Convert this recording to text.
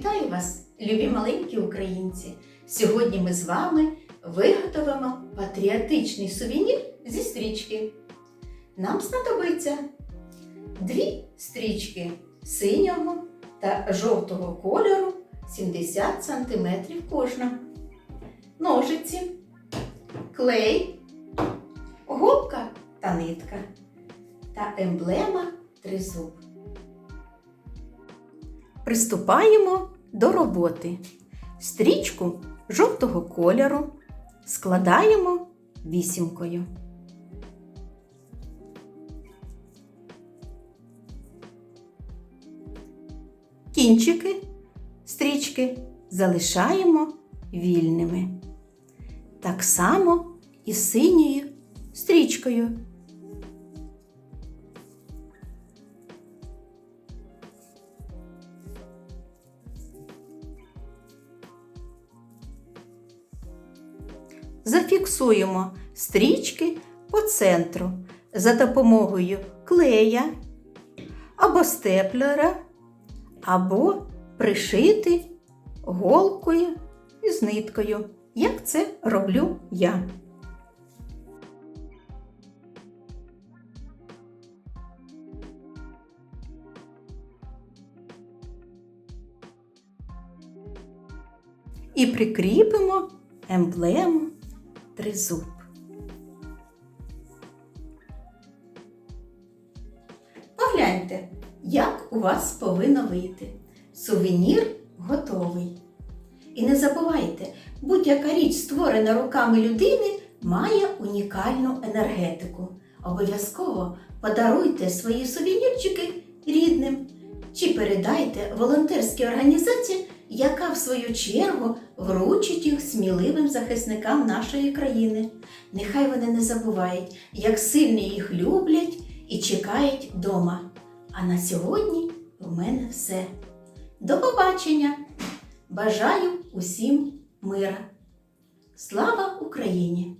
Вітаю вас, любі маленькі українці! Сьогодні ми з вами виготовимо патріотичний сувенір зі стрічки. Нам знадобиться дві стрічки синього та жовтого кольору 70 см кожна, ножиці, клей, голка та нитка та емблема тризуб. Приступаємо до роботи. Стрічку жовтого кольору складаємо вісімкою. Кінчики стрічки залишаємо вільними. Так само і синьою стрічкою. Зафіксуємо стрічки по центру за допомогою клея або степлера, або пришити голкою і з ниткою, як це роблю я. І прикріпимо емблему тризуб. Погляньте, як у вас повинно вийти. Сувенір готовий. І не забувайте, будь-яка річ, створена руками людини, має унікальну енергетику. Обов'язково подаруйте свої сувенірчики рідним чи передайте волонтерській організації, яка в свою чергу вручить їх сміливим захисникам нашої країни. Нехай вони не забувають, як сильно їх люблять і чекають вдома. А на сьогодні у мене все. До побачення! Бажаю усім мира! Слава Україні!